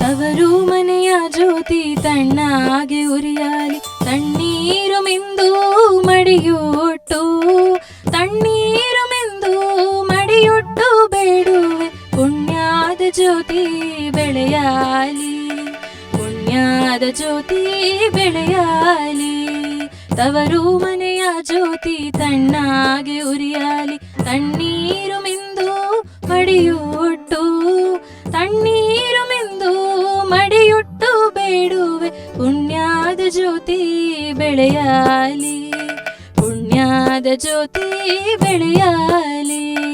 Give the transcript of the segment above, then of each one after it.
ತವರು ಮನೆಯ ಜ್ಯೋತಿ ತಣ್ಣಾಗೆ ಉರಿಯಾಲಿ, ತಣ್ಣೀರು ಮಿಂದು ಮಡಿಯೊಟ್ಟು, ತಣ್ಣೀರು ಮಿಂದು ಮಡಿಯೊಟ್ಟು ಬೇಡುವೆ, ಪುಣ್ಯಾದ ಜ್ಯೋತಿ ಬೆಳೆಯಾಲಿ, ಪುಣ್ಯಾದ ಜ್ಯೋತಿ ಬೆಳೆಯಾಲಿ. ತವರು ಮನೆಯ ಜ್ಯೋತಿ ತಣ್ಣಾಗೆ ಉರಿಯಲಿ. ತಣ್ಣೀರು ಮಿಂದು ಮಡಿಯುಟ್ಟು, ತಣ್ಣೀರು ಮಿಂದು ಮಡಿಯುಟ್ಟು ಬೇಡುವೆ. ಪುಣ್ಯಾದ ಜ್ಯೋತಿ ಬೆಳೆಯಲಿ. ಪುಣ್ಯಾದ ಜ್ಯೋತಿ ಬೆಳೆಯಾಲಿ.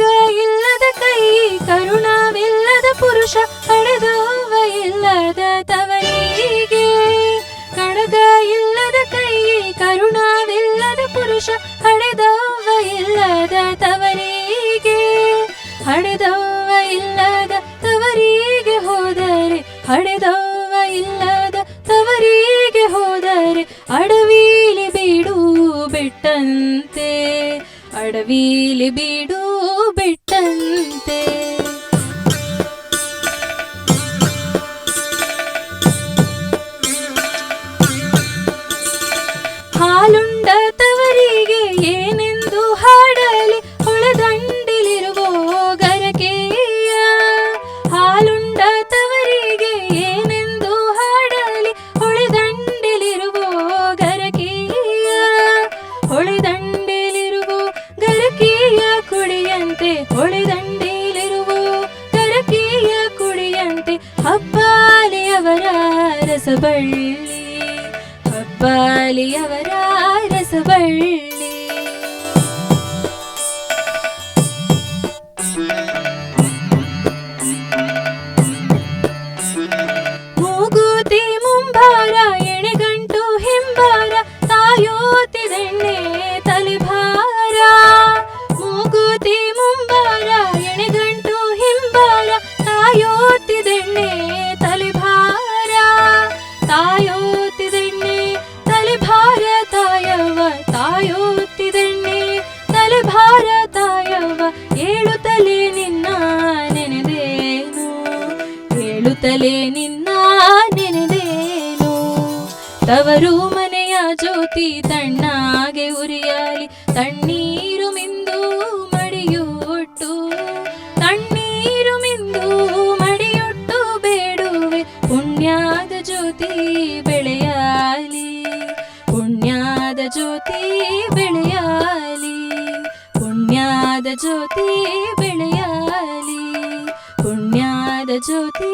ಕಡಗ ಇಲ್ಲದ ಕೈ, ಕರುಣವಿಲ್ಲದ ಪುರುಷ ಹಡೆದವ ಇಲ್ಲದ ತವರಿಗೆ ಕಣದ ಇಲ್ಲದ ಕೈ, ಕರುಣವಿಲ್ಲದ ಪುರುಷ ಹಡೆದವ ಇಲ್ಲದ ತವರಿಗೆ ಹಡೆದವ ಇಲ್ಲದ ತವರಿಗೆ ಹೋದರೆ ಹಡೆದವ ಇಲ್ಲದ ತವರಿಗೆ ಹೋದರೆ, ಅಡವಿಲಿ ಬೀಡು ಬಿಟ್ಟಂತೆ. ಅಡವಿಲಿ ಬೀಡು ಬಿಟ್ಟಂತೆ ಹಬ್ಬಾಲಿಯವರ ರಸಬಳ್ಳಿ ಹಬ್ಬಾಲಿಯವರ ರಸಬಳ್ಳಿ ತಾಯೋತಿದೆಣ್ಣೆ ತಲೆಭಾರ ತಾಯವ ತಾಯೋತಿದೆಣ್ಣೆ ತಲೆಭಾರ ತಾಯವ ಏಳು ತಲೆ ನಿನ್ನ ನೆನೆದೇನು, ಹೇಳುತ್ತಲೇ ನಿನ್ನ ನೆನೆದೇನು. ತವರು ಮನೆಯ ಜ್ಯೋತಿ ತಣ್ಣಾಗೆ ಉರಿಯಾಲಿ, ತಣ್ಣೀರು ಜ್ಯೋತಿ ಬೆಳೆಯಲಿ ಪುಣ್ಯಾದ ಜ್ಯೋತಿ ಬೆಳೆಯಲಿ ಪುಣ್ಯಾದ ಜ್ಯೋತಿ